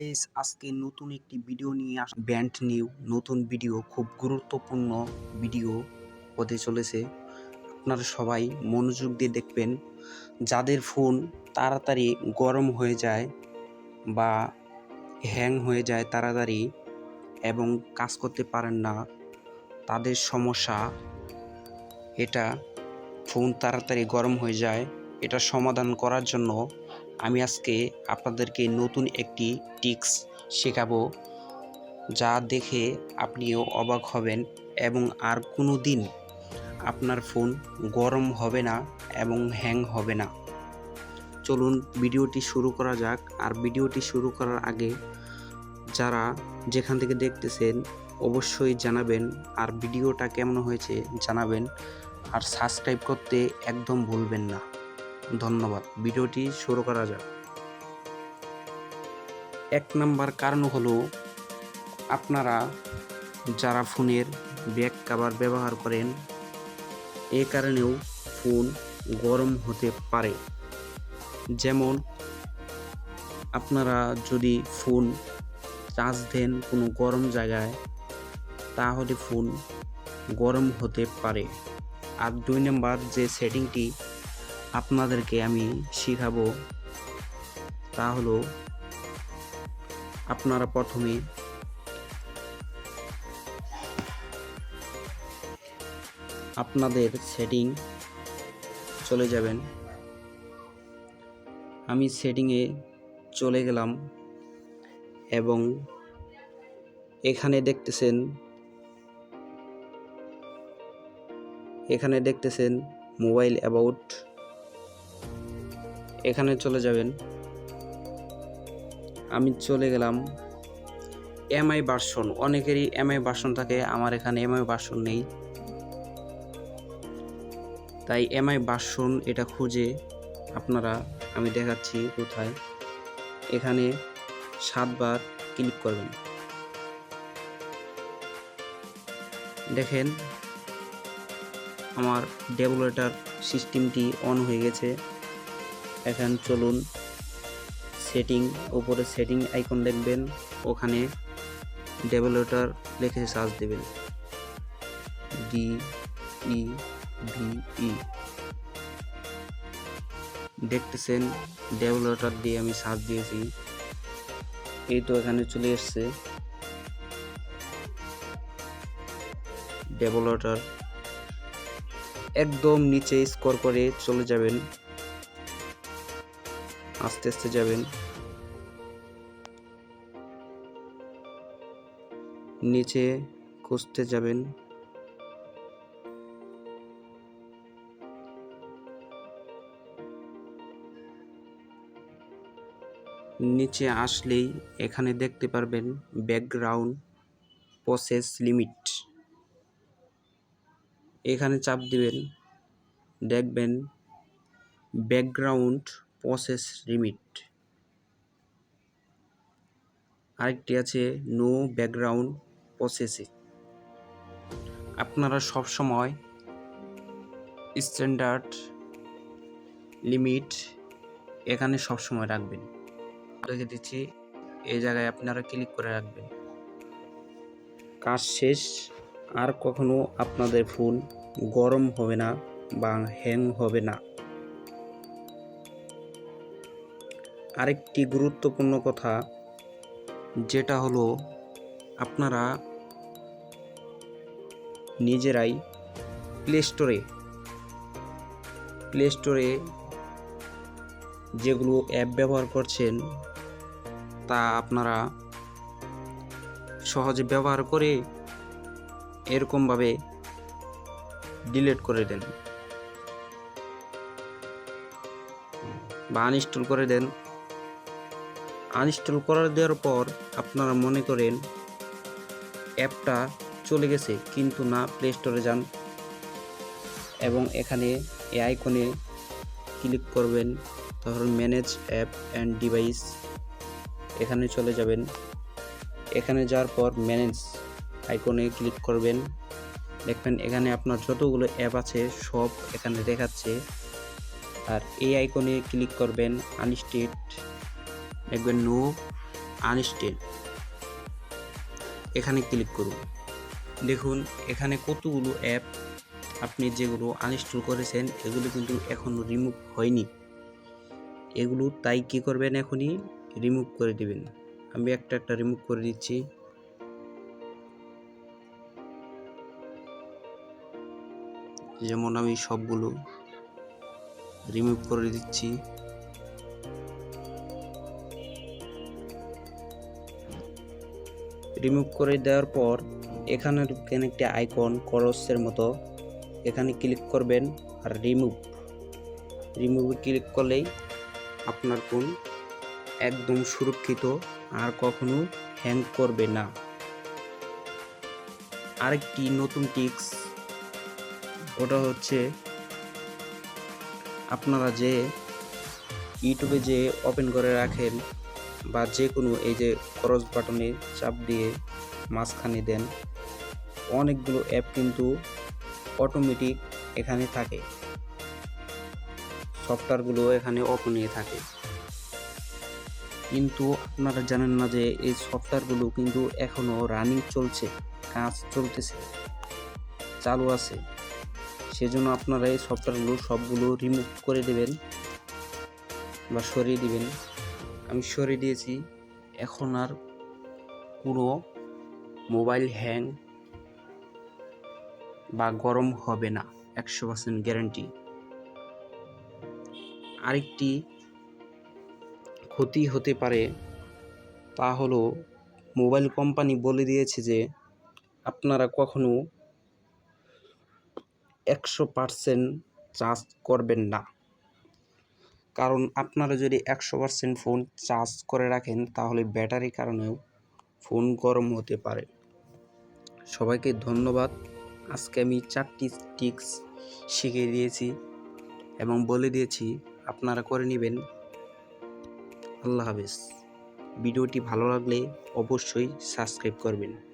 Guys আজকে নতুন একটি ভিডিও নিয়ে আস ব্যান্ড নিউ, নতুন ভিডিও খুব গুরুত্বপূর্ণ ভিডিও হতে চলেছে। আপনারা সবাই মনোযোগ দিয়ে দেখবেন। যাদের ফোন তাড়াতাড়ি গরম হয়ে যায় বা হ্যাং হয়ে যায় তাড়াতাড়ি এবং কাজ করতে পারেন না, তাদের সমস্যা এটা ফোন তাড়াতাড়ি গরম হয়ে যায়। এটা সমাধান করার জন্য আমি আজকে আপনাদেরকে নতুন একটি টিক্স শেখাবো যা দেখে আপনিও অবাক হবেন এবং আর কোনো দিন আপনার ফোন গরম হবে না এবং হ্যাং হবে না। চলুন ভিডিওটি শুরু করা যাক। আর ভিডিওটি শুরু করার আগে যারা যেখান থেকে দেখতেছেন, অবশ্যই জানাবেন আর ভিডিওটা কেমন হয়েছে জানাবেন। আর সাবস্ক্রাইব করতে একদম ভুলবেন না। ধন্যবাদ। ভিডিওটি শুরু করা যাক। এক নাম্বার কারণ হলো, আপনারা যারা ফোনের ব্যাক কাভার ব্যবহার করেন, এ কারণেও ফোন গরম হতে পারে। যেমন, আপনারা যদি ফোন চার্জ দেন কোনো গরম জায়গায়, তাহলে ফোন গরম হতে পারে। আর দুই নম্বর যে সেটিংটি আপনাদেরকে আমি শেখাবো। তা হলো, আপনারা প্রথমে আপনাদের সেটিং চলে যাবেন। আমি সেটিংয়ে চলে গেলাম এবং এখানে দেখতেছেন এখানে দেখতেছেন মোবাইল অ্যাবাউট এখানে চলে যাবেন। আমি চলে গেলাম এমআই ভার্সন অনেকেরই এমআই ভার্সন থাকে, আমার এখানে এমআই ভার্সন নেই। তাই এমআই ভার্সন এটা খুঁজে আপনারা, আমি দেখাচ্ছি কোথায়। এখানে সাতবার ক্লিক করবেন। দেখেন, আমার ডেভেলপার সিস্টেমটি অন হয়ে গেছে। এখন চলুন সেটিং ওপরে সেটিং আইকন দেখবেন, ওখানে ডেভেলপার লিখে সার্চ দেবেন। ডি ই ভি ই দেখতেছেন ডেভেলপার দিয়ে আমি সার্চ দিয়েছি। এই তো এখানে চলে এসছে। ডেভেলপার একদম নিচে স্কোর করে চলে যাবেন। আস্তে আস্তে যাবেন। নিচে খুঁজতে যাবেন। নিচে আসলেই এখানে দেখতে পারবেন ব্যাকগ্রাউন্ড প্রসেস লিমিট। এখানে চাপ দিবেন, দেখবেন ব্যাকগ্রাউন্ড প্রসেস লিমিট আরেকটি আছে নো ব্যাকগ্রাউন্ড প্রসেসিং আপনারা সব সময় স্ট্যান্ডার্ড লিমিট এখানে সব সময় রাখবেন। রেখে দিচ্ছি, এই জায়গায় আপনারা ক্লিক করে রাখবেন। কাজ শেষ, আর কখনো আপনাদের ফোন গরম হবে না বা হ্যাং হবে না। আরেকটি গুরুত্বপূর্ণ কথা, যেটা হলো আপনারা নিজেরাই প্লে স্টোরে প্লে স্টোরে যেগুলো অ্যাপ ব্যবহার করছেন, তা আপনারা সহজে ব্যবহার করে এরকমভাবে ডিলিট করে দেন বা আনইনস্টল করে দেন। আনইনস্টল করে দেওয়ার পর আপনারা মনে করেন অ্যাপটা চলে গেছে, কিন্তু না প্লে স্টোরে যান এবং এখানে এ আইকনে ক্লিক করবেন। ধরুন ম্যানেজ অ্যাপ অ্যান্ড ডিভাইস এখানে চলে যাবেন। এখানে যাওয়ার পর ম্যানেজ আইকনে ক্লিক করবেন। দেখবেন এখানে আপনার যতগুলো অ্যাপ আছে, সব এখানে দেখাচ্ছে। আর এই আইকনে ক্লিক করবেন আনস্টেট দেখবেন নো আনস্টেল এখানে ক্লিক করুন। দেখুন, এখানে কতগুলো অ্যাপ আপনি যেগুলো আনইনস্টল করেছেন, এগুলো কিন্তু এখনও রিমুভ হয়নি। এগুলো তাই কি করবেন এখনই? রিমুভ করে দিবেন। আমি একটা একটা রিমুভ করে দিচ্ছি। যেমন আমি সবগুলো রিমুভ করে দিচ্ছি। রিমুভ করে দেওয়ার পর এখানে একটি আইকন করসের মতো এখানে ক্লিক করবেন আর রিমুভ রিমুভে ক্লিক করলেই আপনার ফোন একদম সুরক্ষিত আর কখনো হ্যাং করবে না। আরেকটি নতুন টিক্স ওটা হচ্ছে আপনারা যে ইউটিউবে যে ওপেন করে রাখেন বা যে কোনো এই যে ক্রস বাটনে চাপ দিয়ে মাঝখানে দেন, অনেকগুলো অ্যাপ কিন্তু অটোমেটিক এখানে থাকে। সফটওয়্যারগুলো এখানে ওপেন থাকে। কিন্তু আপনারা জানেন না যে এই সফটওয়্যারগুলো কিন্তু এখনও রানিং চলছে, কাজ চলতেছে, চালু আছে। সেজন্য আপনারা এই সফটওয়্যারগুলো সবগুলো রিমুভ করে দেবেন বা সরিয়ে দিবেন। আমি সরিয়ে দিয়েছি। এখন আর কোনো মোবাইল হ্যাং বা গরম হবে না, একশো পার্সেন্ট গ্যারান্টি আরেকটি ক্ষতি হতে পারে তা হলো মোবাইল কোম্পানি বলে দিয়েছে যে আপনারা কখনো একশো পার্সেন্ট চার্জ করবেন না। কারণ আপনারা যদি একশো পার্সেন্ট ফোন চার্জ করে রাখেন, তাহলে ব্যাটারি কারণেও ফোন গরম হতে পারে। সবাইকে ধন্যবাদ। আজকে আমি চারটি টিক্স শিখিয়ে দিয়েছি এবং বলে দিয়েছি, আপনারা করে নেবেন। আল্লাহ হাফেজ। ভিডিওটি ভালো লাগলে অবশ্যই সাবস্ক্রাইব করবেন।